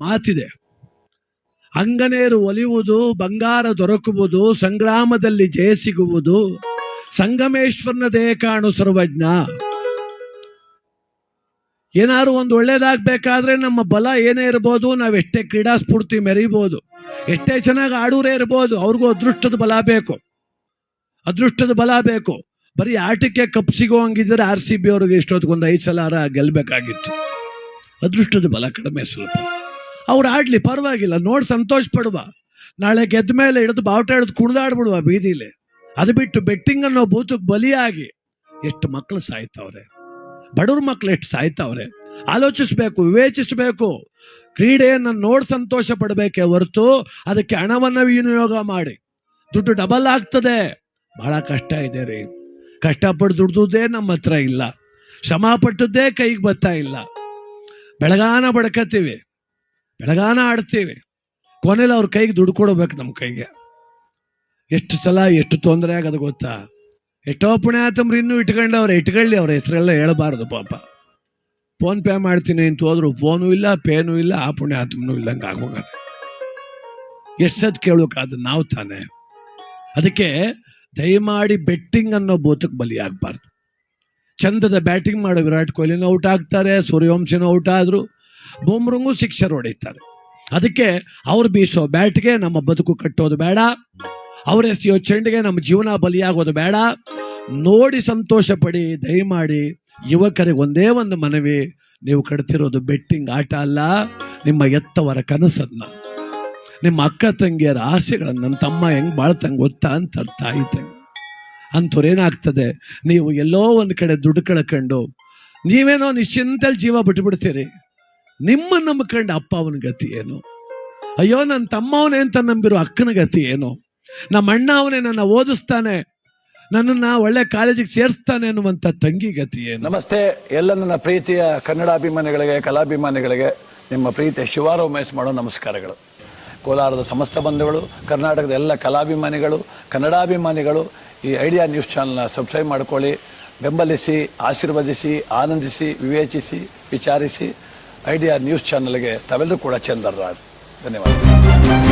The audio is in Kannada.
ಮಾತಿದೆ. ಅಂಗನೇರು ಒಲಿಯುವುದು, ಬಂಗಾರ ದೊರಕುವುದು, ಸಂಗ್ರಾಮದಲ್ಲಿ ಜಯ ಸಿಗುವುದು, ಸಂಗಮೇಶ್ವರನ ಕಾಣು ಸರ್ವಜ್ಞ. ಏನಾದ್ರು ಒಂದು ಒಳ್ಳೇದಾಗಬೇಕಾದ್ರೆ ನಮ್ಮ ಬಲ ಏನೇ ಇರ್ಬೋದು, ನಾವು ಎಷ್ಟೇ ಕ್ರೀಡಾ ಸ್ಫೂರ್ತಿ ಮೆರೀಬೋದು, ಎಷ್ಟೇ ಚೆನ್ನಾಗಿ ಆಡೂರೇ ಇರ್ಬೋದು, ಅವ್ರಿಗೂ ಅದೃಷ್ಟದ ಬಲ ಬೇಕು. ಅದೃಷ್ಟದ ಬಲ ಬೇಕು. ಬರೀ ಆಟಕ್ಕೆ ಕಪ್ ಸಿಗೋ ಹಂಗಿದ್ರೆ ಆರ್ ಸಿ ಬಿ ಅವ್ರಿಗೆ ಇಷ್ಟೊತ್ತಿಗೊಂದು ಐದು ಸಲ ಗೆಲ್ಬೇಕಾಗಿತ್ತು. ಅದೃಷ್ಟದ ಬಲ ಕಡಿಮೆ ಸ್ವಲ್ಪ. ಅವ್ರು ಆಡ್ಲಿ, ಪರವಾಗಿಲ್ಲ. ನೋಡಿ ಸಂತೋಷ ಪಡುವ. ನಾಳೆ ಗೆದ್ದ ಮೇಲೆ ಹಿಡಿದು ಬಾವುಟ ಹಿಡಿದು ಕುಣಿದಾಡ್ಬಿಡುವ ಬೀದಿಲಿ. ಅದು ಬಿಟ್ಟು ಬೆಟ್ಟಿಂಗ್ ಅನ್ನೋ ಭೂತಕ್ಕೆ ಬಲಿಯಾಗಿ. ಎಷ್ಟು ಮಕ್ಕಳು ಸಾಯ್ತವ್ರೆ. ಬಡವ್ರ ಮಕ್ಕಳು ಎಷ್ಟು ಸಾಯ್ತವ್ರೆ. ಆಲೋಚಿಸ್ಬೇಕು, ವಿವೇಚಿಸಬೇಕು. ಕ್ರೀಡೆಯನ್ನು ನೋಡಿ ಸಂತೋಷ ಪಡಬೇಕೇ ಹೊರತು ಅದಕ್ಕೆ ಹಣವನ್ನು ವಿನಿಯೋಗ ಮಾಡಿ. ದುಡ್ಡು ಡಬಲ್ ಆಗ್ತದೆ. ಬಹಳ ಕಷ್ಟ ಇದೆ ರೀ. ಕಷ್ಟಪಟ್ಟು ದುಡ್ದುದೇ ನಮ್ಮ ಹತ್ರ ಇಲ್ಲ. ಶ್ರಮ ಪಟ್ಟದ್ದೇ ಕೈಗೆ ಬರ್ತಾ ಇಲ್ಲ. ಬೆಳಗಾನ ಬಡ್ಕತ್ತೀವಿ ಬೆಳಗಾನ ಆಡ್ತೀವಿ. ಕೊನೆಯಲ್ಲಿ ಅವ್ರ ಕೈಗೆ ದುಡ್ಡು ಕೊಡಬೇಕು ನಮ್ಮ ಕೈಗೆ. ಎಷ್ಟು ಸಲ ಎಷ್ಟು ತೊಂದರೆ ಆಗೋದು ಗೊತ್ತಾ? ಎಷ್ಟೋ ಪುಣ್ಯಾತಮ್ರು ಇನ್ನೂ ಇಟ್ಕೊಂಡವ್ರೆ ಇಟ್ಕೊಳ್ಳಿ ಅವ್ರ, ಹೆಸರೆಲ್ಲ ಹೇಳಬಾರ್ದು ಪಾಪ. ಫೋನ್ ಪೇ ಮಾಡ್ತೀನಿ ಅಂತ ಹೋದ್ರು, ಫೋನು ಇಲ್ಲ, ಪೇನು ಇಲ್ಲ, ಆ ಪುಣ್ಯಾತಮ್ನು ಇಲ್ಲಂಗೆ ಆಗೋಗತ್ತೆ. ಎಷ್ಟು ಸತ್ ಕೇಳೋಕಾದ ನಾವು ತಾನೇ. ಅದಕ್ಕೆ ದಯಮಾಡಿ ಬೆಟ್ಟಿಂಗ್ ಅನ್ನೋ ಭೂತಕ್ಕೆ ಬಲಿಯಾಗಬಾರ್ದು ಚಂದದ ಬ್ಯಾಟಿಂಗ್ ಮಾಡೋ ವಿರಾಟ್ ಕೊಹ್ಲಿನೂ ಔಟ್ ಆಗ್ತಾರೆ, ಸೂರ್ಯವಂಶನೂ ಔಟ್ ಆದ್ರು ಬೂಮ್ರಂಗೂ ಸಿಕ್ಸರ್ ಹೊಡೆಯುತ್ತಾರೆ ಅದಕ್ಕೆ ಅವ್ರು ಬೀಸೋ ಬ್ಯಾಟ್ಗೆ ನಮ್ಮ ಬದುಕು ಕಟ್ಟೋದು ಬೇಡ. ಅವ್ರ ಎಸೆಯೋ ಚೆಂಡಿಗೆ ನಮ್ಮ ಜೀವನ ಬಲಿಯಾಗೋದು ಬೇಡ. ನೋಡಿ ಸಂತೋಷ ಪಡಿ ದಯಮಾಡಿ ಯುವಕರಿಗೆ ಒಂದೇ ಒಂದು ಮನವಿ, ನೀವು ಕಡ್ತಿರೋದು ಬೆಟ್ಟಿಂಗ್ ಆಟ ಅಲ್ಲ, ನಿಮ್ಮ ಎತ್ತವರ ಕನಸನ್ನ. ನಿಮ್ಮ ಅಕ್ಕ ತಂಗಿಯರ ಆಸೆಗಳನ್ನು ನನ್ನ ತಮ್ಮ ಹೆಂಗ್ ಬಾಳ್ತಂಗೆ ಗೊತ್ತಾ ಅಂತ ಅರ್ಥ ಆಯ್ತು. ತಂಗಿ ಅಂಥವ್ರೇನಾಗ್ತದೆ ನೀವು ಎಲ್ಲೋ ಒಂದು ಕಡೆ ದುಡ್ಡು ಕಳ್ಕೊಂಡು ನೀವೇನೋ ನಿಶ್ಚಿಂತಲ್ಲಿ ಜೀವ ಬಿಟ್ಬಿಡ್ತೀರಿ. ನಿಮ್ಮ ನಂಬ್ಕೊಂಡು ಅಪ್ಪ ಅವನ ಗತಿ ಏನು? ಅಯ್ಯೋ ನನ್ನ ತಮ್ಮವನೇ ಅಂತ ನಂಬಿರೋ ಅಕ್ಕನ ಗತಿ ಏನು? ನಮ್ಮ ಅಣ್ಣ ಅವನೇ ನನ್ನ ಓದಿಸ್ತಾನೆ, ನನ್ನನ್ನು ಒಳ್ಳೆ ಕಾಲೇಜಿಗೆ ಸೇರಿಸ್ತಾನೆ ಅನ್ನುವಂಥ ತಂಗಿ ಗತಿ ಏನು? ನಮಸ್ತೆ, ಎಲ್ಲ ನನ್ನ ಪ್ರೀತಿಯ ಕನ್ನಡಾಭಿಮಾನಿಗಳಿಗೆ, ಕಲಾಭಿಮಾನಿಗಳಿಗೆ, ನಿಮ್ಮ ಪ್ರೀತಿಯ ಶಿವಾರ ಉಮೇಶ್ ಮಾಡೋ ನಮಸ್ಕಾರಗಳು. ಕೋಲಾರದ ಸಮಸ್ತ ಬಂಧುಗಳು, ಕರ್ನಾಟಕದ ಎಲ್ಲ ಕಲಾಭಿಮಾನಿಗಳು, ಕನ್ನಡಾಭಿಮಾನಿಗಳು, ಈ ಐಡಿಯಾ ನ್ಯೂಸ್ ಚಾನಲ್ನ ಸಬ್ಸ್ಕ್ರೈಬ್ ಮಾಡ್ಕೊಳ್ಳಿ, ಬೆಂಬಲಿಸಿ, ಆಶೀರ್ವದಿಸಿ, ಆನಂದಿಸಿ, ವಿವೇಚಿಸಿ, ವಿಚಾರಿಸಿ ಐಡಿಯಾ ನ್ಯೂಸ್ ಚಾನಲ್ಗೆ ತಾವೆಲ್ಲರೂ ಕೂಡ ಚಂದರ್ರಾಜ್. ಧನ್ಯವಾದ